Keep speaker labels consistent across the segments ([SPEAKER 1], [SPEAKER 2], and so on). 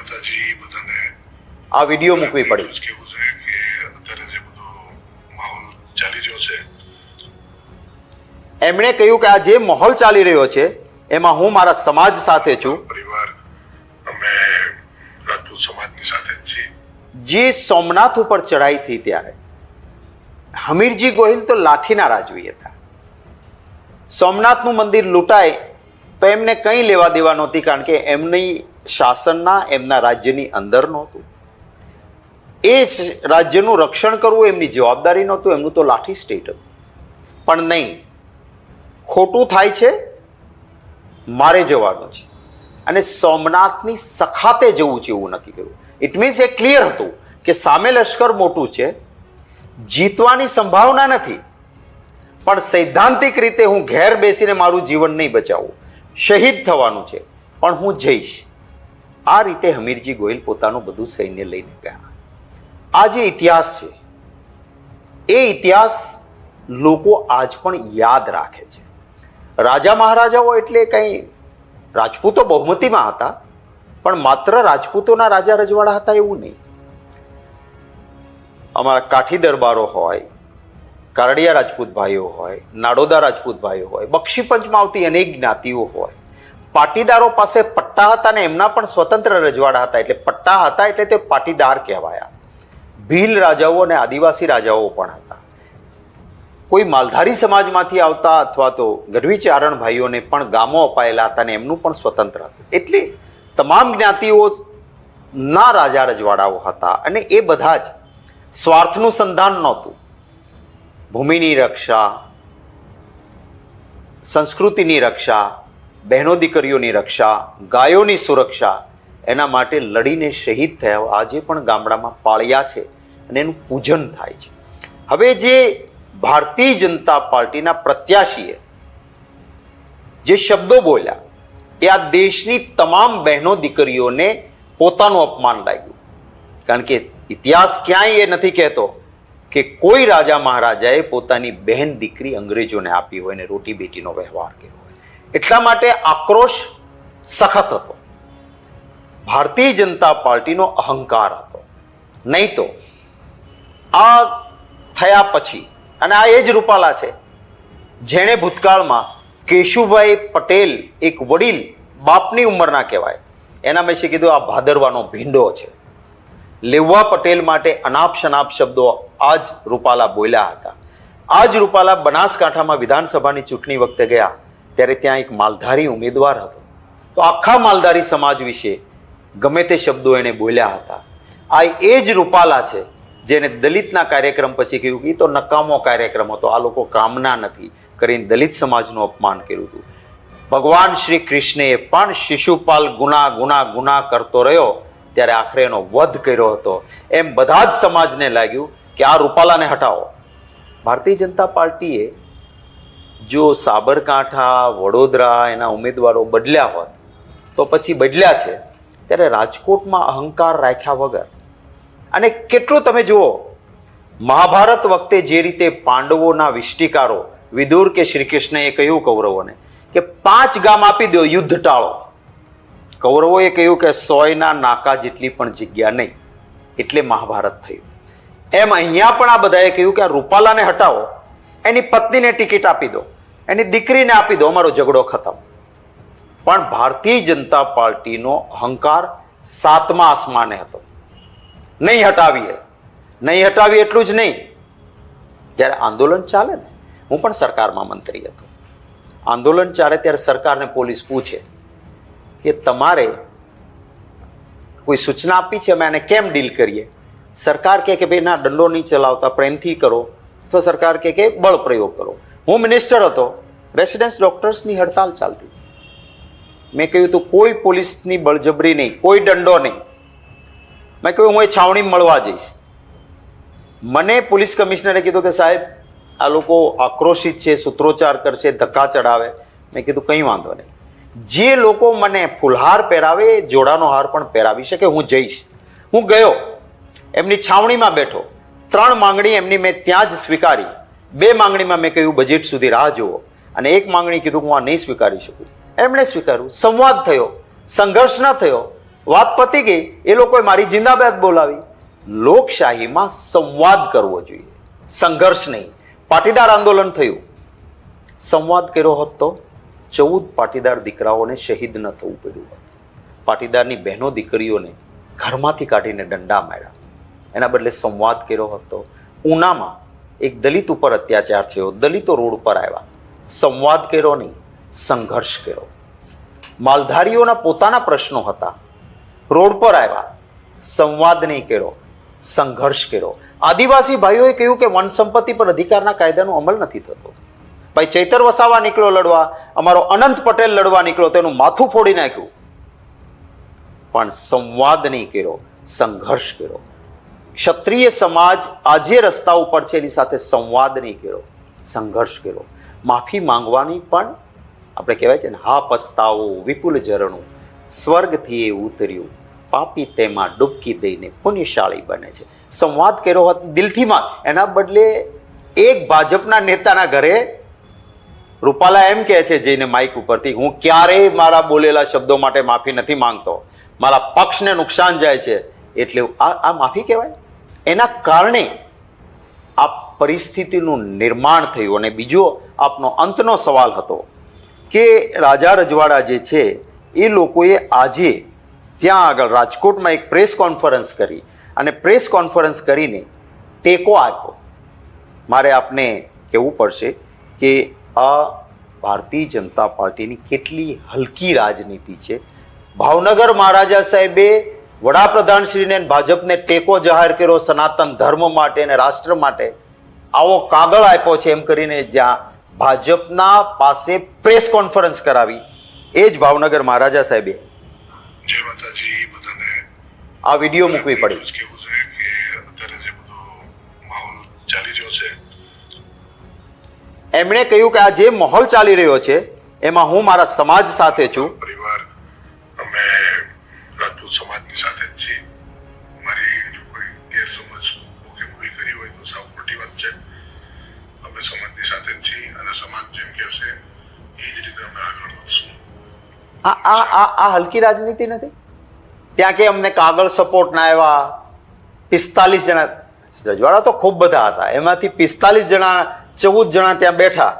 [SPEAKER 1] માતાજી બધાને
[SPEAKER 2] આ વીડિયો મૂકવી પડી.
[SPEAKER 1] કેવું છે કે અત્યારે જે બધો માહોલ ચાલી રહ્યો છે
[SPEAKER 2] એમણે કહ્યું કે આ જે માહોલ ચાલી રહ્યો છે એમાં હું મારા સમાજ સાથે છું.
[SPEAKER 1] પરિવાર અમે રાજપૂત સમાજની સાથે જ છીએ.
[SPEAKER 2] જે સોમનાથ ઉપર ચઢાઈ થઈ ત્યારે હમીરજી ગોહિલ તો લાઠીના રાજવી હતા. સોમનાથનું મંદિર લૂંટાય તો એમને કંઈ લેવા દેવા નહોતી કારણ કે એમની શાસનના એમના રાજ્યની અંદર નહોતું. એ રાજ્યનું રક્ષણ કરવું એમની જવાબદારી નહોતું, એમનું તો લાઠી સ્ટેટ હતું. પણ નહીં, ખોટું થાય છે, મારે જવાનું છે. અને સોમનાથની સખાતે જવું છે એવું નક્કી કર્યું. ઇટ મીન્સ એ ક્લિયર હતું કે સામે લશ્કર મોટું છે, જીતવાની સંભાવના નથી, પણ સૈદ્ધાંતિક રીતે હું ઘેર બેસીને મારું જીવન નહીં બચાવું. શહીદ થવાનું છે, પણ હું જઈશ. આ રીતે હમીરજી ગોયલ પોતાનું બધું સૈન્ય લઈને ગયા. આ જે ઇતિહાસ છે, એ ઇતિહાસ લોકો આજ પણ યાદ રાખે છે. રાજા મહારાજાઓ એટલે કંઈ રાજપૂતો બહુમતીમાં હતા, પણ માત્ર રાજપૂતોના રાજા રજવાડા હતા એવું નહીં. અમારા કાઠી દરબારો હોય, કારડિયા રાજપૂત ભાઈઓ હોય, નાડોદા રાજપૂત ભાઈઓ હોય, બક્ષી પંચમાં આવતી અનેક જ્ઞાતિઓ હોય પાટીદારો પાસે પટ્ટા હતા ને એમના પણ સ્વતંત્ર રજવાડા હતા એટલે પટ્ટા હતા એટલે તે પાટીદાર કહેવાયા. ભીલ રાજાઓ અને આદિવાસી રાજાઓ પણ હતા. કોઈ માલધારી સમાજમાંથી આવતા અથવા તો ગઢવી ચારણ ભાઈઓને પણ ગામો અપાયેલા હતા અને એમનું પણ સ્વતંત્ર હતું. એટલે તમામ જ્ઞાતિઓ ના રાજા રજવાડાઓ હતા અને એ બધા જ સ્વાર્થનું સંધાન નહોતું. ભૂમિની રક્ષા, સંસ્કૃતિની રક્ષા બહેનો દીકરીઓની રક્ષા, ગાયોની સુરક્ષા, એના માટે લડીને શહીદ થયા આજે પણ ગામડામાં પાળ્યા છે અને એનું પૂજન થાય છે. હવે જે ભારતીય જનતા પાર્ટીના પ્રત્યાશીએ જે શબ્દો બોલ્યા એ આ દેશની તમામ બહેનો દીકરીઓને પોતાનું અપમાન લાગ્યું. કારણ કે ઇતિહાસ ક્યાંય એ નથી કહેતો કે કોઈ રાજા મહારાજાએ પોતાની બહેન દીકરી અંગ્રેજોને આપી હોય અને રોટી બેટીનો વ્યવહાર કર્યો. એટલા માટે આક્રોશ સખત હતો. ભારતીય જનતા પાર્ટીનો અહંકાર હતો. નહીં તો આ થયા પછી, અને આ એ જ રૂપાલા છે, જેણે ભૂતકાળમાં કેશુભાઈ પટેલ એક વડીલ બાપની ઉંમરના કહેવાય. એના મેં કીધું આ ભાદરવાનો ભીંડો છે. લેવા પટેલ માટે અનાપ શનાપ શબ્દો આ જ રૂપાલા બોલ્યા હતા. આ જ રૂપાલા બનાસકાંઠામાં વિધાનસભાની ચૂંટણી વખતે ગયા. ત્યારે ત્યાં એક માલધારી ઉમેદવાર હતો. તો આખા માલધારી સમાજ વિશે ગમે તે શબ્દો એણે બોલ્યા હતા. આ એ જ રૂપાલા છે જેને દલિતના કાર્યક્રમ પછી કહ્યું કે "ઈ તો નકામો કાર્યક્રમ હતો, આ લોકો કામના નથી કરીને દલિત સમાજનું અપમાન કર્યું હતું. ભગવાન શ્રી કૃષ્ણએ પણ શિશુપાલ ગુના ગુના ગુના કરતો રહ્યો ત્યારે આખરે એનો વધ કર્યો હતો. એમ બધા જ સમાજને લાગ્યું કે આ રૂપાલાને હટાવો. ભારતીય જનતા પાર્ટીએ જો સાબરકાંઠા, વડોદરા એના ઉમેદવારો બદલ્યા હોત, તો પછી બદલ્યા છે, ત્યારે રાજકોટમાં અહંકાર રાખ્યા વગર. અને કેટલું તમે જુઓ, મહાભારત વખતે જે રીતે પાંડવોના વિષ્ટિકારો, વિદુર કે શ્રી કૃષ્ણએ કહ્યું કૌરવોને, કે પાંચ ગામ આપી દો યુદ્ધ ટાળો. કૌરવોએ કહ્યું કે સોયના નાકા જેટલી પણ જગ્યા નહીં, એટલે મહાભારત થયું. એમ અહીંયા પણ આ બધાએ કહ્યું કે આ રૂપાલાને હટાવો. એની પત્નીને ટિકિટ આપી દો, એની દીકરીને આપી દો, અમારો ઝઘડો ખતમ. પણ ભારતીય જનતા પાર્ટીનો અહંકાર સાતમા આસમાને હતો. નહીં હટાવીએ નહીં હટાવીએ એટલું જ નહીં. જ્યારે આંદોલન ચાલે ને, હું પણ સરકારમાં મંત્રી હતો. આંદોલન ચાલે ત્યારે સરકારને પોલીસ પૂછે કે તમારે કોઈ સૂચના આપી છે? અમે આને કેમ ડીલ કરીએ? સરકાર કહે કે ભાઈ ના, દંડો નહીં ચલાવતા, પ્રેમથી કરો. તો સરકાર કહે કે બળ પ્રયોગ કરો. હું મિનિસ્ટર હતો. રેસિડેન્સ ડોક્ટર્સની હડતાલ ચાલતી હતી. મેં કહ્યું તું કોઈ પોલીસની બળજબરી નહીં, કોઈ દંડો નહીં. મેં કહ્યું હું એ છાવણી મળવા જઈશ. મને પોલીસ કમિશનરે કીધું કે સાહેબ, આ લોકો આક્રોશિત છે, સૂત્રોચ્ચાર કરશે, ધક્કા ચડાવે. મેં કીધું કંઈ વાંધો નહીં. જે લોકો મને ફુલહાર પહેરાવે, જોડાનો હાર પણ પહેરાવી શકે, હું જઈશ. હું ગયો. એમની છાવણીમાં બેઠો. ત્રણ માંગણી એમની મેં ત્યાં જ સ્વીકારી. બે માંગણીમાં મેં કહ્યું, બજેટ સુધી રાહ જુઓ. અને એક માંગણી કીધું, હું આ નહીં સ્વીકારી શકું. એમણે સ્વીકાર્યું. સંવાદ થયો. સંઘર્ષ ન થયો. વાત પતી ગઈ. એ લોકોએ મારી જિંદાબાદ બોલાવી. લોકશાહીમાં સંવાદ કરવો જોઈએ. સંઘર્ષ નહીં. પાટીદાર આંદોલન થયું. સંવાદ કર્યો હોત તો ચૌદ પાટીદાર દીકરાઓને શહીદ ન થવું પડ્યું હોત. પાટીદારની બહેનો દીકરીઓને ઘરમાંથી કાઢીને દંડા માર્યા. એના બદલે સંવાદ કર્યો હતો. ઉનામાં એક દલિત ઉપર અત્યાચાર થયો. દલિતો રોડ ઉપર આવ્યા. સંવાદ કર્યો નહીં, સંઘર્ષ કર્યો. માલધારીઓના પોતાના પ્રશ્નો હતા. રોડ પર આવ્યા. સંવાદ નહીં કર્યો, સંઘર્ષ કર્યો. આદિવાસી ભાઈઓએ કહ્યું કે વન સંપત્તિ પર અધિકારના કાયદાનો અમલ નથી થતો. ભાઈ ચૈતર વસાવા નીકળ્યો લડવા, અમારો અનંત પટેલ લડવા નીકળ્યો તેનું માથું ફોડી નાખ્યું. પણ સંવાદ નહીં કર્યો, સંઘર્ષ કર્યો. ક્ષત્રિય સમાજ આજે રસ્તા ઉપર છે, એની સાથે સંવાદ નહીં કર્યો, સંઘર્ષ કર્યો. માફી માંગવાની પણ આપણે કહેવાય છે ને, હા પસ્તાવો, વિપુલ ઝરણું, સ્વર્ગથી એ ઉતર્યું. પાપી તેમાં ડૂબકી દઈને પુણ્યશાળી બને છે. સંવાદ કર્યો હોત દિલથી માં એના બદલે એક ભાજપના નેતાના ઘરે રૂપાલા એમ કહે છે, જઈને માઇક ઉપરથી, હું ક્યારેય મારા બોલેલા શબ્દો માટે માફી નથી માંગતો. મારા પક્ષને નુકસાન જાય છે. એટલે આ માફી કહેવાય? એના કારણે આ પરિસ્થિતિનું નિર્માણ થયું અને બીજો આપનો અંતનો સવાલ હતો કે રાજા રજવાડા જે છે, એ લોકોએ આજે ત્યાં આગળ રાજકોટમાં એક પ્રેસ કોન્ફરન્સ કરી અને પ્રેસ કોન્ફરન્સ કરીને ટેકો આપ્યો. મારે આપને કહેવું પડશે કે આ ભારતીય જનતા પાર્ટીની કેટલી હલકી રાજનીતિ છે. ભાવનગર મહારાજા સાહેબે વડાપ્રધાનશ્રીને ભાજપને ટેકો જાહેર કર્યો સનાતન ધર્મ માટે અને રાષ્ટ્ર માટે આવો કાગળ આપ્યો છે એમ કરીને જ્યાં ભાજપના પાસે પ્રેસ કોન્ફરન્સ કરાવી. એ જ ભાવનગર મહારાજા સાહેબે આ વીડિયો મૂકવી પડી. એમણે કહ્યું કે આ જે માહોલ ચાલી રહ્યો છે એમાં હું મારા સમાજ સાથે છું. આ આ આ આ હલકી રાજનીતિ નથી? ત્યાં કે અમને કાગળ સપોર્ટ ના આવ્યા પિસ્તાલીસ જણા, રજવાડા તો ખૂબ બધા હતા. એમાંથી પિસ્તાલીસ જણા, ચૌદ જણા ત્યાં બેઠા.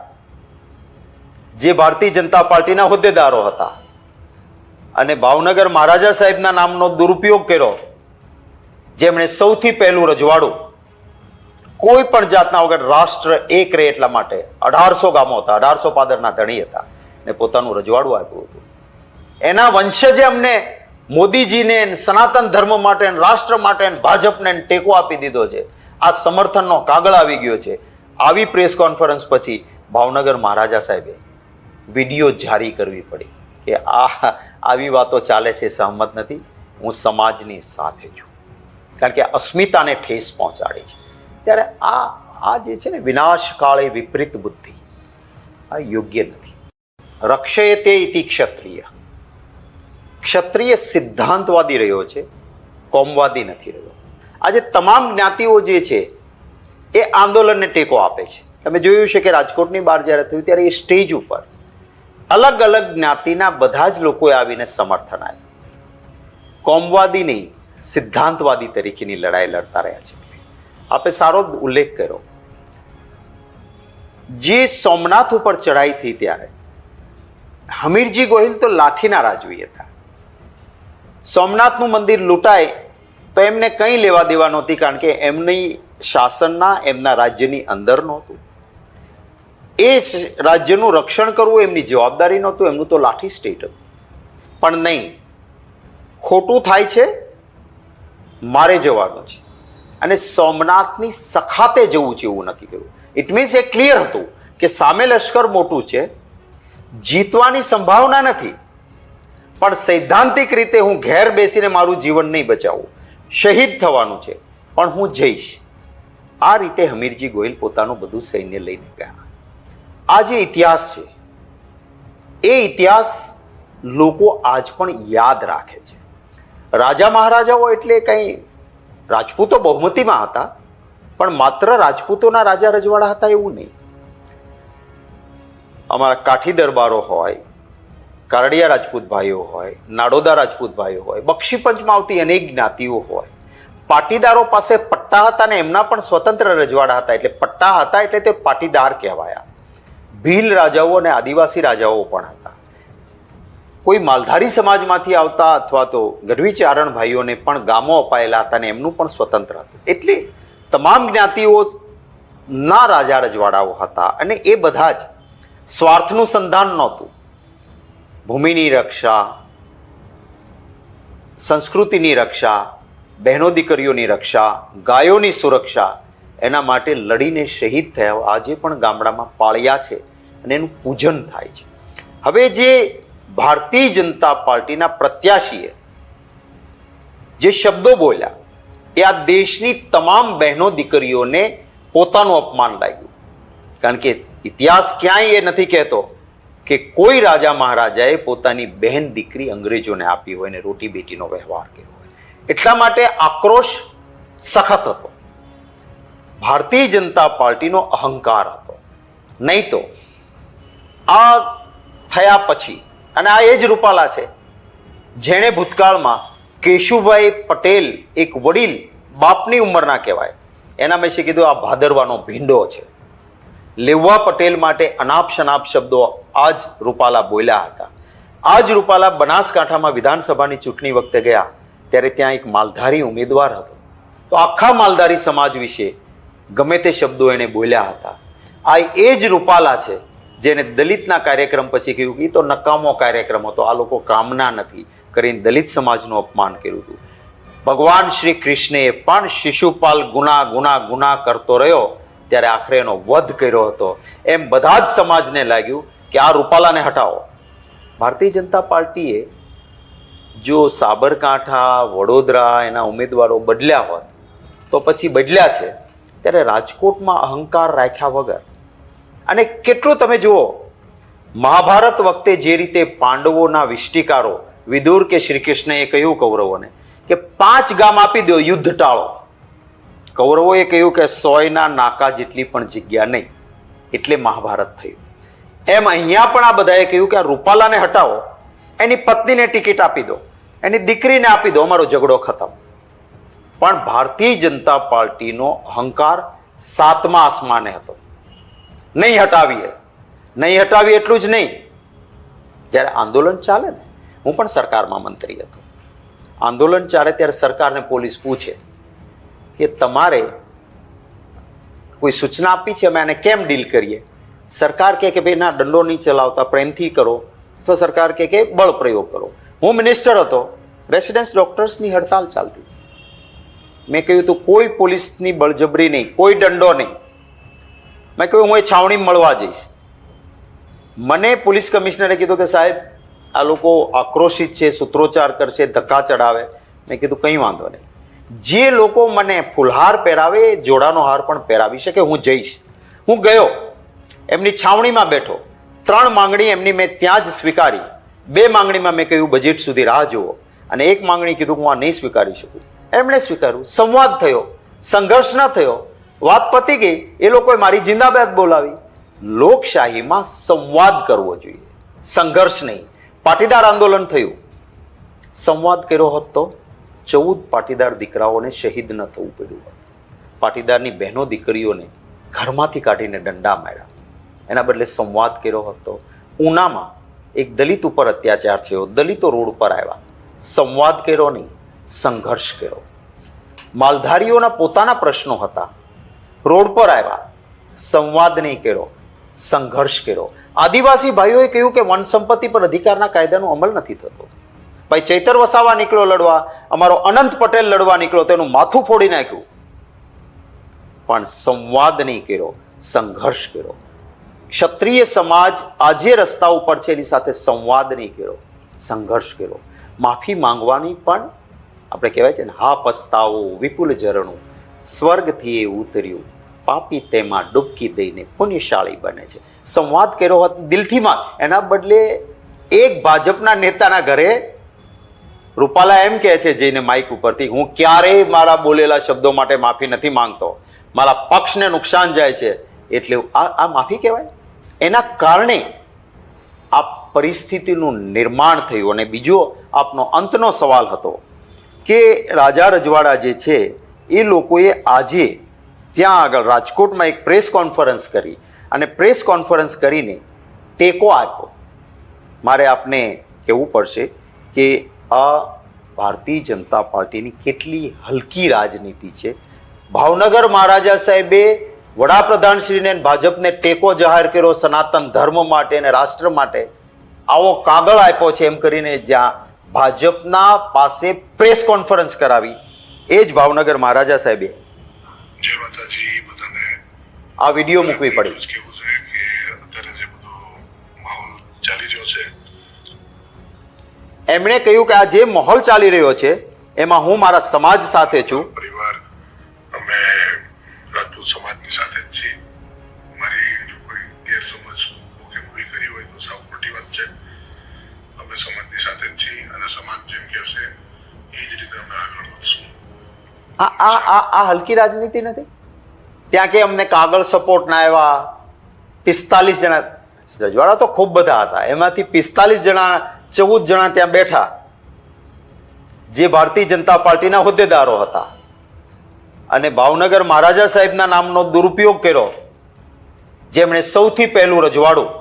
[SPEAKER 2] જે ભારતીય જનતા પાર્ટીના હોદ્દેદારો હતા. અને ભાવનગર મહારાજા સાહેબના નામનો દુરુપયોગ કર્યો. જેમણે સૌથી પહેલું રજવાડું, કોઈ પણ જાતના વગર રાષ્ટ્ર એક રહે એટલા માટે. અઢારસો ગામો હતા, અઢારસો પાદરના ધણી હતા. ને પોતાનું રજવાડું આપ્યું હતું. એના વંશજે અમને મોદીજીને સનાતન ધર્મ માટે રાષ્ટ્ર માટે ભાજપને ટેકો આપી દીધો છે. આ સમર્થનનો કાગળ આવી ગયો છે. આવી પ્રેસ કોન્ફરન્સ પછી ભાવનગર મહારાજા સાહેબે વીડિયો જારી કરવી પડી કે આ આવી વાતો ચાલે છે, સહમત નથી. હું સમાજની સાથે છું. કારણ કે અસ્મિતાને ઠેસ પહોંચાડી છે. ત્યારે આ આ જે છે ને વિનાશકાળે વિપરીત બુદ્ધિ, આ યોગ્ય નથી. રક્ષયતે ઇતિ ક્ષત્રિય. ક્ષત્રિય સિદ્ધાંતવાદી રહ્યો છે, કોમવાદી નથી રહ્યો. આજે તમામ જ્ઞાતિઓ જે છે, એ આંદોલનને ટેકો આપે છે. તમે જોયું છે કે રાજકોટની બહાર જ્યારે થયું ત્યારે એ સ્ટેજ ઉપર અલગ અલગ જ્ઞાતિના બધા જ લોકોએ આવીને સમર્થન આપ્યું. કોમવાદી નહીં, સિદ્ધાંતવાદી તરીકેની લડાઈ લડતા રહ્યા છે. આપે સારો ઉલ્લેખ કર્યો. જે સોમનાથ ઉપર ચઢાઈ થઈ ત્યારે, હમીરજી ગોહિલ તો લાઠીના રાજવી હતા. સોમનાથનું મંદિર લૂંટાય તો એમને કંઈ લેવા દેવા નહોતી, કારણ કે એમની શાસનના, એમના રાજ્યની અંદર નહોતું. એ રાજ્યનું રક્ષણ કરવું એમની જવાબદારી નહોતું, એમનું તો લાઠી સ્ટેટ હતું. પણ નહીં. ખોટું થાય છે, મારે જવાનું છે. અને સોમનાથની સખાતે જવું છે એવું નક્કી કર્યું. ઇટ મીન્સ એ ક્લિયર હતું કે સામે લશ્કર મોટું છે, જીતવાની સંભાવના નથી. પણ સૈદ્ધાંતિક રીતે હું ઘેર બેસીને મારું જીવન નહીં બચાવું. શહીદ થવાનું છે, પણ હું જઈશ. આ રીતે હમીરજી ગોયલ પોતાનું બધું સૈન્ય લઈને ગયા. આ જે ઇતિહાસ છે, એ ઇતિહાસ લોકો આજ પણ યાદ રાખે છે. રાજા મહારાજાઓ એટલે કંઈ રાજપૂતો બહુમતીમાં હતા, પણ માત્ર રાજપૂતોના રાજા રજવાડા હતા એવું નહીં. અમારા કાઠી દરબારો હોય કારડિયા રાજપૂત ભાઈઓ હોય, નાડોદા રાજપૂત ભાઈઓ હોય બક્ષીપંચમાં આવતી અનેક જ્ઞાતિઓ હોય. પાટીદારો પાસે પટ્ટા હતા ને એમના પણ સ્વતંત્ર રજવાડા હતા, એટલે પટ્ટા હતા એટલે તે પાટીદાર કહેવાયા. ભીલ રાજાઓ અને આદિવાસી રાજાઓ પણ હતા. કોઈ માલધારી સમાજમાંથી આવતા અથવા તો ગઢવી ચારણ ભાઈઓને પણ ગામો અપાયેલા હતા ને એમનું પણ સ્વતંત્ર હતું. એટલે તમામ જ્ઞાતિઓ ના રાજા રજવાડાઓ હતા અને એ બધા જ સ્વાર્થનું સંધાન નહોતું. ભૂમિની રક્ષા, સંસ્કૃતિની રક્ષા, બહેનો દીકરીઓની રક્ષા, ગાયોની સુરક્ષા, એના માટે લડીને શહીદ થયા આજે પણ ગામડામાં પાળ્યા છે અને એનું પૂજન થાય છે. હવે જે ભારતીય જનતા પાર્ટીના પ્રત્યાશીએ જે શબ્દો બોલ્યા એ આ દેશની તમામ બહેનો દીકરીઓને પોતાનું અપમાન લાગ્યું. કારણ કે ઇતિહાસ ક્યાંય એ નથી કહેતો. કે કોઈ રાજા મહારાજાએ પોતાની બહેન દીકરી અંગ્રેજોને આપી હોય ને રોટી બેટીનો વ્યવહાર કર્યો હોય. એટલા માટે આક્રોશ સખત હતો. ભારતીય જનતા પાર્ટીનો અહંકાર હતો. નહીં તો આ થયા પછી, અને આ એ જ રૂપાલા છે, જેણે ભૂતકાળમાં કેશુભાઈ પટેલ એક વડીલ બાપની ઉંમરના કહેવાય. એના મેં કીધું, આ ભાદરવાનો ભીંડો છે. લેવા પટેલ માટે અનાપ શનાપ શબ્દો આજ રૂપાલા બોલ્યા હતા. આજ રૂપાલા બનાસકાંઠામાં વિધાનસભાની ચૂંટણી વખતે ગયા, ત્યારે ત્યાં એક માલધારી ઉમેદવાર હતો. તો આખા માલધારી સમાજ વિશે ગમે તે શબ્દો એણે બોલ્યા હતા. આ એ જ રૂપાલા છે જેને દલિતના કાર્યક્રમ પછી કહ્યું કે "ઈ તો નકામો કાર્યક્રમ હતો, આ લોકો કામના નથી કરીને દલિત સમાજનું અપમાન કર્યું હતું. ભગવાન શ્રી કૃષ્ણએ પણ શિશુપાલ ગુના ગુના ગુના કરતો રહ્યો. ત્યારે આખરે એનો વધ કર્યો હતો. એમ બધા જ સમાજને લાગ્યું કે આ રૂપાલાને હટાવો. ભારતીય જનતા પાર્ટીએ જો સાબરકાંઠા, વડોદરા એના ઉમેદવારો બદલ્યા હોત, તો પછી બદલ્યા છે. ત્યારે રાજકોટમાં અહંકાર રાખ્યા વગર. અને કેટલું તમે જુઓ, મહાભારત વખતે જે રીતે પાંડવોના વિષ્ટિકારો, વિદુર કે શ્રી કૃષ્ણએ કહ્યું કૌરવોને, કે પાંચ ગામ આપી દો, યુદ્ધ ટાળો. કૌરવોએ કહ્યું કે સોયના નાકા જેટલી પણ જગ્યા નહીં, એટલે મહાભારત થયું. એમ અહીંયા પણ આ બધાએ કહ્યું કે આ રૂપાલાને હટાવો, એની પત્નીને ટિકિટ આપી દો, એની દીકરીને આપી દો, અમારો ઝઘડો ખતમ. પણ ભારતીય જનતા પાર્ટીનો અહંકાર સાતમા આસમાને હતો. નહીં હટાવીએ નહીં હટાવીએ એટલું જ નહીં. જ્યારે આંદોલન ચાલે ને, હું પણ સરકારમાં મંત્રી હતો. આંદોલન ચાલે ત્યારે સરકારને પોલીસ પૂછે કે તમારે કોઈ સૂચના આપી છે, અમે આને કેમ ડીલ કરીએ? સરકાર કહે કે, ભાઈ, ના, દંડો નહીં ચલાવતા, પ્રેમથી કરો. અથવા સરકાર કહે કે, બળ પ્રયોગ કરો. હું મિનિસ્ટર હતો રેસિડેન્સ ડોક્ટર્સની હડતાલ ચાલતી મેં કહ્યું, તું કોઈ પોલીસની બળજબરી નહીં, કોઈ દંડો નહીં. મેં કહ્યું, હું એ છાવણી મળવા જઈશ. મને પોલીસ કમિશનરે કીધું કે, સાહેબ, આ લોકો આક્રોશિત છે, સૂત્રોચ્ચાર કરશે, ધક્કા ચડાવે. મેં કીધું, કંઈ વાંધો નહીં. જે લોકો મને ફુલહાર પહેરાવે, જોડાનો હાર પણ પહેરાવી શકે, હું જઈશ. હું ગયો. એમની છાવણીમાં બેઠો. ત્રણ માંગણી એમની મેં ત્યાં જ સ્વીકારી. બે માંગણીમાં મેં કહ્યું, બજેટ સુધી રાહ જુઓ. અને એક માંગણી કીધું હું આ નહીં સ્વીકારી શકું. એમણે સ્વીકાર્યું. સંવાદ થયો. સંઘર્ષ ન થયો. વાત પતી ગઈ. એ લોકોએ મારી જિંદાબાદ બોલાવી. લોકશાહીમાં સંવાદ કરવો જોઈએ. સંઘર્ષ નહીં. પાટીદાર આંદોલન થયું. સંવાદ કર્યો હોત તો? ચૌદ પાટીદાર દીકરાઓને શહીદ ન થવું પડ્યું હોત પાટીદારની બહેનો દીકરીઓને ઘરમાંથી કાઢીને દંડા માર્યા. એના બદલે સંવાદ કર્યો હતો. ઉનામાં એક દલિત ઉપર અત્યાચાર થયો. દલિતો રોડ પર આવ્યા. સંવાદ કર્યો નહીં, સંઘર્ષ કર્યો. માલધારીઓના પોતાના પ્રશ્નો હતા. રોડ પર આવ્યા. સંવાદ નહીં કર્યો, સંઘર્ષ કર્યો. આદિવાસી ભાઈઓએ કહ્યું કે વન સંપત્તિ પર અધિકારના કાયદાનો અમલ નથી થતો. ભાઈ ચૈતર વસાવા નીકળ્યો લડવા, અમારો અનંત પટેલ લડવા નીકળ્યો, તેનું માથું ફોડી નાખ્યું. પણ સંવાદ નહીં કર્યો, સંઘર્ષ કર્યો. ક્ષત્રિય સમાજ આજે રસ્તા ઉપર છે, એની સાથે સંવાદ નહીં કર્યો, સંઘર્ષ કર્યો. માફી માંગવાની પણ આપણે કહેવાય છે ને, હા પસ્તાવો, વિપુલ ઝરણું, સ્વર્ગથી એ ઉતર્યું. પાપી તેમાં ડૂબકી દઈને પુણ્યશાળી બને છે. સંવાદ કર્યો હોત દિલથી માં, એના બદલે એક ભાજપના નેતાના ઘરે રૂપાલા એમ કહે છે જઈને માઇક ઉપરથી, હું ક્યારેય મારા બોલેલા શબ્દો માટે માફી નથી માંગતો. મારા પક્ષને નુકસાન જાય છે. એટલે આ આ માફી કહેવાય? એના કારણે આ પરિસ્થિતિનું નિર્માણ થયું અને બીજો આપનો અંતનો સવાલ હતો કે રાજા રજવાડા જે છે, એ લોકોએ આજે ત્યાં આગળ રાજકોટમાં એક પ્રેસ કોન્ફરન્સ કરી અને પ્રેસ કોન્ફરન્સ કરીને ટેકો આપ્યો. મારે આપને કહેવું પડશે કે આ ભારતીય જનતા પાર્ટીની કેટલી હલકી રાજનીતિ છે. ભાવનગર મહારાજા સાહેબે વડાપ્રધાનશ્રીને ભાજપને ટેકો જાહેર કર્યો સનાતન ધર્મ માટે અને રાષ્ટ્ર માટે. આવો કાગળ આપ્યો છે એમ કરીને જ્યાં ભાજપના પાસે પ્રેસ કોન્ફરન્સ કરાવી. એ જ ભાવનગર મહારાજા સાહેબે. આ વીડિયો મૂકવી પડી. એમણે કહ્યું કે આ જે માહોલ ચાલી રહ્યો છે એમાં હું મારા સમાજ સાથે છું.
[SPEAKER 1] પરિવાર અમે રાજપૂત સમાજની સાથે જ છીએ. મારી જો કોઈ ગેરસમજ ઓકે ઊભી કરી હોય તો સાવ ખોટી વાત છે. અમે સમાજની સાથે જ છીએ અને સમાજ જેમ કહેશે એ જ રીતે અમે આગળ વધશું.
[SPEAKER 2] આ આ આ આ હલકી રાજનીતિ નથી? ત્યાં કે અમને કાગળ સપોર્ટ ના આવ્યા પિસ્તાલીસ જણા રજવાડા તો ખૂબ બધા હતા. એમાંથી પિસ્તાલીસ જણા ચૌદ જણા ત્યાં બેઠા. જે ભારતીય જનતા પાર્ટીના હોદ્દેદારો હતા. અને ભાવનગર મહારાજા સાહેબના નામનો દુરુપયોગ કર્યો. જેમણે સૌથી પહેલું રજવાડું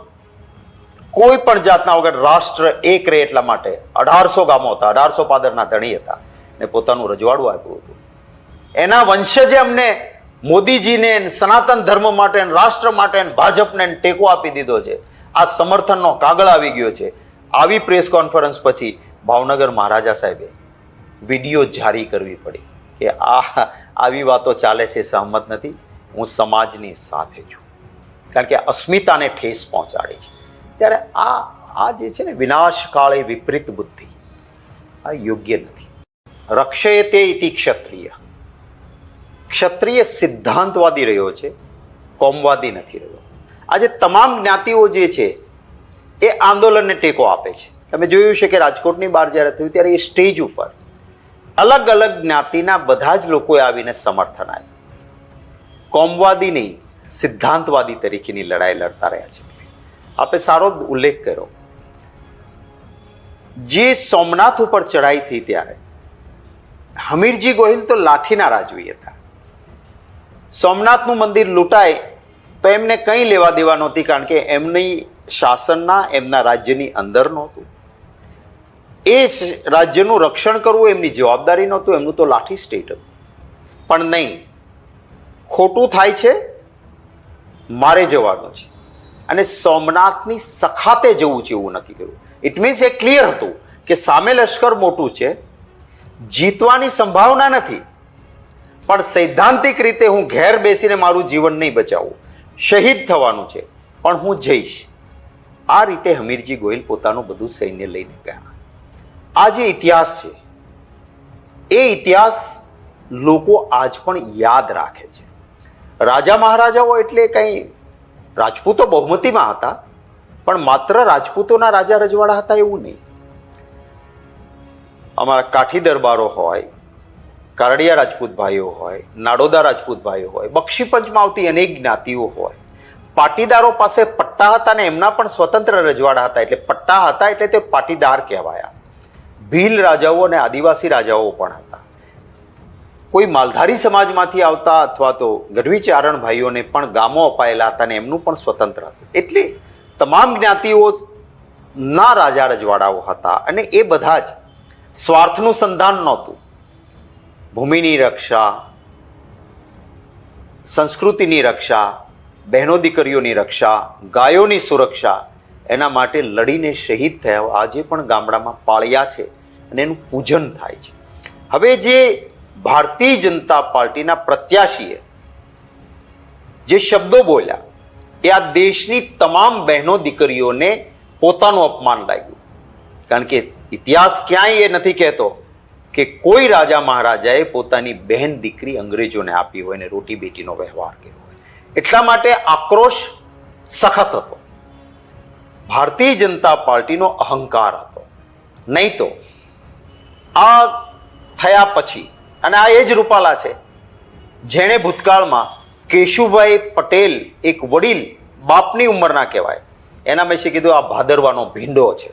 [SPEAKER 2] કોઈ પણ જાતના વગર રાષ્ટ્ર એક રહે એટલા માટે અઢારસો ગામો હતા, અઢારસો પાદરના ધણી હતા. ને પોતાનું રજવાડું આપ્યું હતું. એના વંશજે અમને મોદીજીને સનાતન ધર્મ માટે રાષ્ટ્ર માટે ભાજપને ટેકો આપી દીધો છે. આ સમર્થનનો કાગળ આવી ગયો છે. આવી પ્રેસ કોન્ફરન્સ પછી ભાવનગર મહારાજા સાહેબે વીડિયો જારી કરવી પડી કે આ આવી વાતો ચાલે છે, સહમત નથી. હું સમાજની સાથે છું. કારણ કે અસ્મિતાને ઠેસ પહોંચાડે છે. ત્યારે આ આ જે છે ને વિનાશકાળે વિપરીત બુદ્ધિ, આ યોગ્ય નથી. રક્ષયતે ઇતિ ક્ષત્રિય. ક્ષત્રિય સિદ્ધાંતવાદી રહ્યો છે, કોમવાદી નથી રહ્યો. આજે તમામ જ્ઞાતિઓ જે છે એ આંદોલનને ટેકો આપે છે. તમે જોયું છે કે રાજકોટની બહાર જ્યારે થયું ત્યારે એ સ્ટેજ ઉપર અલગ અલગ જ્ઞાતિના બધા જ લોકોએ આવીને સમર્થન આપ્યું. કોમવાદી નહીં, સિદ્ધાંતવાદી તરીકેની લડાઈ લડતા રહ્યા છે. આપે સારો ઉલ્લેખ કર્યો. જે સોમનાથ ઉપર ચડાઈ થઈ ત્યારે હમીરજી ગોહિલ તો લાઠીના રાજવી હતા. સોમનાથનું મંદિર લૂંટાય તો એમને કંઈ લેવા દેવા નહોતી કારણ કે એમની શાસનના એમના રાજ્યની અંદર નહોતું. એ રાજ્યનું રક્ષણ કરવું એમની જવાબદારી નહોતું, એમનું તો લાઠી સ્ટેટ હતું. પણ નહીં, ખોટું થાય છે, મારે જવાનું છે. અને સોમનાથની સખાતે જવું છે એવું નક્કી કર્યું. ઇટ મીન્સ એ ક્લિયર હતું કે સામે લશ્કર મોટું છે, જીતવાની સંભાવના નથી, પણ સૈદ્ધાંતિક રીતે હું ઘેર બેસીને મારું જીવન નહીં બચાવું. શહીદ થવાનું છે, પણ હું જઈશ. આ રીતે હમીરજી ગોયલ પોતાનું બધું સૈન્ય લઈને ગયા. આ જે ઇતિહાસ છે, એ ઇતિહાસ લોકો આજ પણ યાદ રાખે છે. રાજા મહારાજાઓ એટલે કંઈ રાજપૂતો બહુમતીમાં હતા, પણ માત્ર રાજપૂતોના રાજા રજવાડા હતા એવું નહીં. અમારા કાઠી દરબારો હોય, કારડિયા રાજપૂત ભાઈઓ હોય, નાડોદા રાજપૂત ભાઈઓ હોય બક્ષીપંચમાં આવતી અનેક જ્ઞાતિઓ હોય પાટીદારો પાસે પટ્ટા હતા ને એમના પણ સ્વતંત્ર રજવાડા હતા એટલે પટ્ટા હતા એટલે તે પાટીદાર કહેવાયા. ભીલ રાજાઓ અને આદિવાસી રાજાઓ પણ હતા. કોઈ માલધારી સમાજમાંથી આવતા અથવા તો ગઢવી ચારણ ભાઈઓને પણ ગામો અપાયેલા હતા અને એમનું પણ સ્વતંત્ર હતું. એટલે તમામ જ્ઞાતિઓ ના રાજા રજવાડાઓ હતા અને એ બધા જ સ્વાર્થનું સંધાન નહોતું. ભૂમિની રક્ષા, સંસ્કૃતિની રક્ષા બહેનો દીકરીઓની રક્ષા, ગાયોની સુરક્ષા, એના માટે લડીને શહીદ થયા આજે પણ ગામડામાં પાળ્યા છે અને એનું પૂજન થાય છે. હવે જે ભારતીય જનતા પાર્ટીના પ્રત્યાશીએ જે શબ્દો બોલ્યા, એ આ દેશની તમામ બહેનો દીકરીઓને પોતાનું અપમાન લાગ્યું. કારણ કે ઇતિહાસ ક્યાંય એ નથી કહેતો કે કોઈ રાજા મહારાજાએ પોતાની બહેન દીકરી અંગ્રેજોને આપી હોય અને રોટી બેટીનો વ્યવહાર કર્યો. એટલા માટે આક્રોશ સખત હતો. ભારતીય જનતા પાર્ટીનો અહંકાર હતો. નહીં તો આ થયા પછી, અને આ એ જ રૂપાલા છે, જેણે ભૂતકાળમાં કેશુભાઈ પટેલ એક વડીલ બાપની ઉંમરના કહેવાય. એના મેં કીધું, આ ભાદરવાનો ભીંડો છે.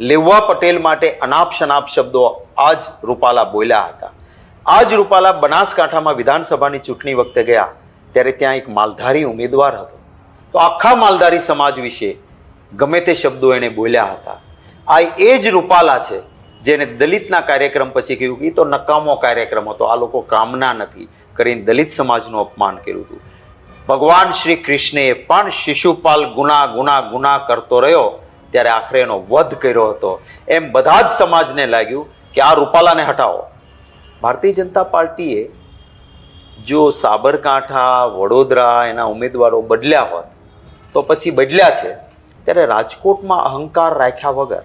[SPEAKER 2] લેવા પટેલ માટે અનાપ શનાપ શબ્દો આજ રૂપાલા બોલ્યા હતા. આ જ રૂપાલા બનાસકાંઠામાં વિધાનસભાની ચૂંટણી વખતે ગયા. ત્યારે ત્યાં એક માલધારી ઉમેદવાર હતો. તો આખા માલધારી સમાજ વિશે ગમે તે શબ્દો એણે બોલ્યા હતા. આ એ જ રૂપાલા છે જેને દલિતના કાર્યક્રમ પછી કહ્યું કે "ઈ તો નકામો કાર્યક્રમ હતો, આ લોકો કામના નથી કરીને દલિત સમાજનું અપમાન કર્યું હતું. ભગવાન શ્રી કૃષ્ણએ પણ શિશુપાલ ગુના ગુના ગુના કરતો રહ્યો, ત્યારે આખરે એનો વધ કર્યો હતો. એમ બધા જ સમાજને લાગ્યું કે આ રૂપાલાને હટાવો. ભારતીય જનતા પાર્ટીએ જો સાબરકાંઠા, વડોદરા એના ઉમેદવારો બદલ્યા હોત, તો પછી બદલ્યા છે, ત્યારે રાજકોટમાં અહંકાર રાખ્યા વગર.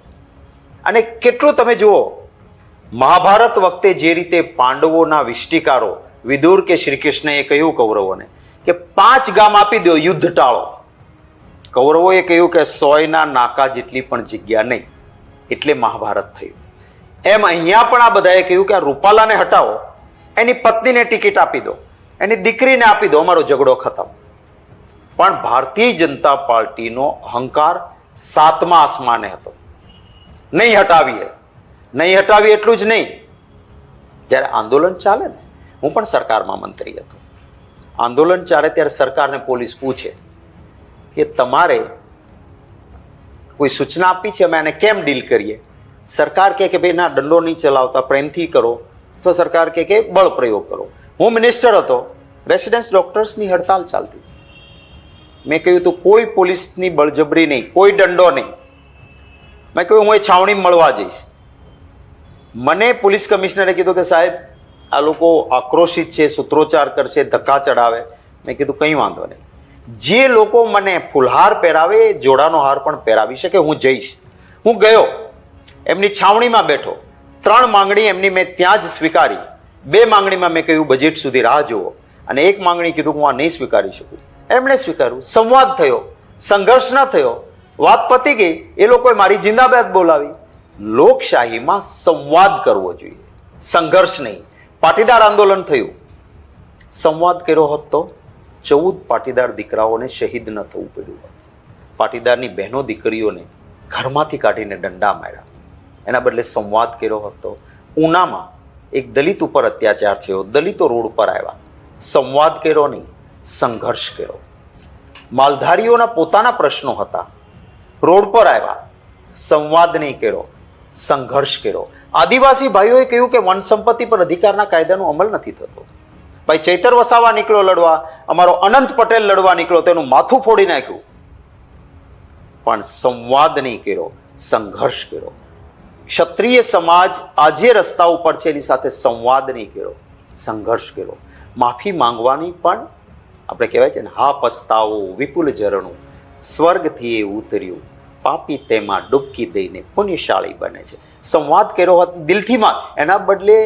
[SPEAKER 2] અને કેટલું તમે જુઓ, મહાભારત વખતે જે રીતે પાંડવોના વિષ્ટિકારો, વિદુર કે શ્રી કૃષ્ણએ કહ્યું કૌરવોને, કે પાંચ ગામ આપી દો યુદ્ધ ટાળો. કૌરવોએ કહ્યું કે સોયના નાકા જેટલી પણ જગ્યા નહીં, એટલે મહાભારત થયું. એમ અહીંયા પણ આ બધાએ કહ્યું કે આ રૂપાલાને હટાવો. એની પત્નીને ટિકિટ આપી દો, એની દીકરીને આપી દો, અમારો ઝઘડો ખતમ. પણ ભારતીય જનતા પાર્ટીનો અહંકાર સાતમા આસમાને હતો. નહીં હટાવીએ નહીં હટાવીએ એટલું જ નહીં. જ્યારે આંદોલન ચાલે ને, હું પણ સરકારમાં મંત્રી હતો. આંદોલન ચાલે ત્યારે સરકારને પોલીસ પૂછે કે તમારે કોઈ સૂચના આપી છે? અમે આને કેમ ડીલ કરીએ? સરકાર કહે કે ભાઈ ના, દંડો નહીં ચલાવતા, પ્રેમથી કરો. તો સરકાર કહે કે, બળ પ્રયોગ કરો. હું મિનિસ્ટર હતો. રેસિડેન્સ ડોક્ટર્સની હડતાલ ચાલતી. મેં કહ્યું, તું કોઈ પોલીસની બળજબરી નહીં, કોઈ દંડો નહીં. મેં કહ્યું, હું એ છાવણી મળવા જઈશ. મને પોલીસ કમિશનરે કીધું કે, સાહેબ, આ લોકો આક્રોશિત છે, સૂત્રોચ્ચાર કરશે, ધક્કા ચડાવે. મેં કીધું, કંઈ વાંધો નહીં. જે લોકો મને ફુલહાર પહેરાવે, જોડાનો હાર પણ પહેરાવી શકે, હું જઈશ. હું ગયો. એમની છાવણીમાં બેઠો. ત્રણ માંગણી એમની મેં ત્યાં જ સ્વીકારી. બે માંગણીમાં મેં કહ્યું, બજેટ સુધી રાહ જુઓ. અને એક માંગણી કીધું હું આ નહીં સ્વીકારી શકું. એમણે સ્વીકાર્યું. સંવાદ થયો. સંઘર્ષ ન થયો. વાત પતી ગઈ. એ લોકોએ મારી જિંદાબાદ બોલાવી. લોકશાહીમાં સંવાદ કરવો જોઈએ. સંઘર્ષ નહીં. પાટીદાર આંદોલન થયું. સંવાદ કર્યો હોત તો ચૌદ પાટીદાર દીકરાઓને શહીદ ન થવું પડ્યું પાટીદારની બહેનો દીકરીઓને ઘરમાંથી કાઢીને દંડા માર્યા. એના બદલે સંવાદ કર્યો હતો. ઉનામાં એક દલિત ઉપર અત્યાચાર થયો. દલિતો રોડ પર આવ્યા. સંવાદ કર્યો નહીં, સંઘર્ષ કર્યો. માલધારીઓના પોતાના પ્રશ્નો હતા. રોડ પર આવ્યા. સંવાદ નહીં કર્યો, સંઘર્ષ કર્યો. આદિવાસી ભાઈઓએ કહ્યું કે વન સંપત્તિ પર અધિકારના કાયદાનો અમલ નથી થતો. ભાઈ ચૈતર વસાવા નીકળ્યો લડવા, અમારો અનંત પટેલ લડવા નીકળ્યો, તેનું માથું ફોડી નાખ્યું. પણ સંવાદ નહીં કર્યો, સંઘર્ષ કર્યો. ક્ષત્રિય સમાજ આજે રસ્તા ઉપર છે, એની સાથે સંવાદ નહીં કર્યો, સંઘર્ષ કર્યો. માફી માંગવાની પણ આપણે કહેવાય છે ને, હા પસ્તાવો, વિપુલ ઝરણું, સ્વર્ગથી એ ઉતર્યું. પાપી તેમાં ડૂબકી દઈને પુણ્યશાળી બને છે. સંવાદ કર્યો હોત દિલથી માં એના બદલે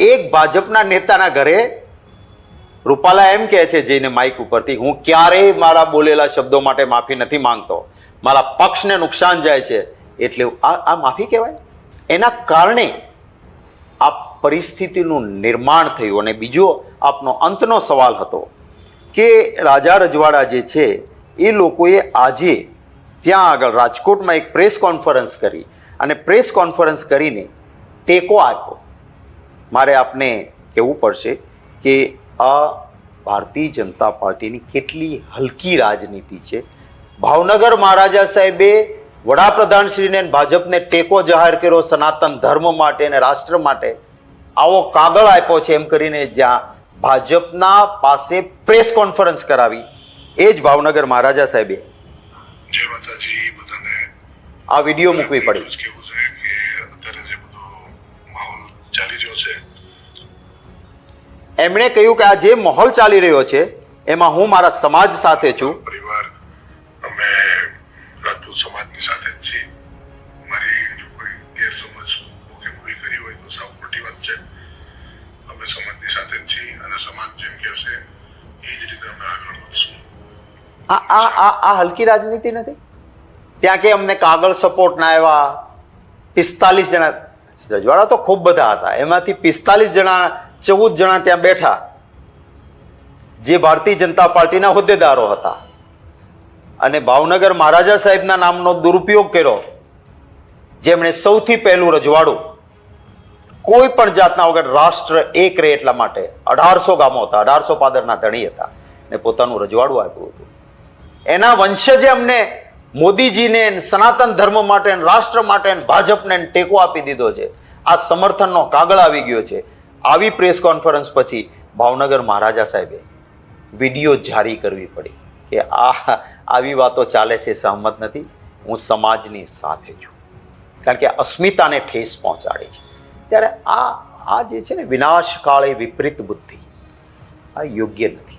[SPEAKER 2] એક ભાજપના નેતાના ઘરે રૂપાલા એમ કહે છે, જઈને માઇક ઉપરથી, હું ક્યારેય મારા બોલેલા શબ્દો માટે માફી નથી માંગતો. મારા પક્ષને નુકસાન જાય છે. એટલે આ આ માફી કહેવાય? એના કારણે આ પરિસ્થિતિનું નિર્માણ થયું. અને બીજો આપનો અંતનો સવાલ હતો કે રાજા રજવાડા જે છે, એ લોકોએ આજે ત્યાં આગળ રાજકોટમાં એક પ્રેસ કોન્ફરન્સ કરી. અને પ્રેસ કોન્ફરન્સ કરીને ટેકો આપ્યો. મારે આપને કહેવું પડશે કે આ ભારતીય જનતા પાર્ટીની કેટલી હલકી રાજનીતિ છે. ભાવનગર મહારાજા સાહેબે વડાપ્રધાનશ્રીને ભાજપને ટેકો જાહેર કર્યો સનાતન ધર્મ માટે અને રાષ્ટ્ર માટે આવો કાગળ આપ્યો છે એમ કરીને જ્યાં ભાજપના પાસે પ્રેસ કોન્ફરન્સ કરાવી. એ જ ભાવનગર મહારાજા સાહેબે
[SPEAKER 1] જય માતાજી બધાને
[SPEAKER 2] આ વીડિયો મૂકવી પડી.
[SPEAKER 1] કેવું જ છે કે અત્યારે જે બધો માહોલ ચાલી રહ્યો છે?
[SPEAKER 2] એમણે કહ્યું કે આ જે માહોલ ચાલી રહ્યો છે એમાં હું મારા સમાજ સાથે છું.
[SPEAKER 1] પરિવાર
[SPEAKER 2] આ આ આ આ હલકી રાજનીતિ નથી? ત્યાં કે અમને કાગળ સપોર્ટ ના આવ્યા? પિસ્તાલીસ જણા, રજવાડા તો ખૂબ બધા હતા. એમાંથી પિસ્તાલીસ જણા, ચૌદ જણા ત્યાં બેઠા. જે ભારતીય જનતા પાર્ટીના હોદ્દેદારો હતા. અને ભાવનગર મહારાજા સાહેબના નામનો દુરુપયોગ કર્યો. જેમણે સૌથી પહેલું રજવાડું. કોઈ પણ જાતના વગર રાષ્ટ્ર એક રહે એટલા માટે. અઢારસો ગામો હતા, અઢારસો પાદરના ધણી હતા. ને પોતાનું રજવાડું આપ્યું હતું. એના વંશજે અમને મોદીજીને સનાતન ધર્મ માટે રાષ્ટ્ર માટે ભાજપને ટેકો આપી દીધો છે. આ સમર્થનનો કાગળ આવી ગયો છે. આવી પ્રેસ કોન્ફરન્સ પછી ભાવનગર મહારાજા સાહેબે વીડિયો જારી કરવી પડી કે આ આવી વાતો ચાલે છે, સહમત નથી. હું સમાજની સાથે છું. કારણ કે અસ્મિતાને ઠેસ પહોંચાડી છે. ત્યારે આ આ જે છે ને વિનાશકાળે વિપરીત બુદ્ધિ, આ યોગ્ય નથી.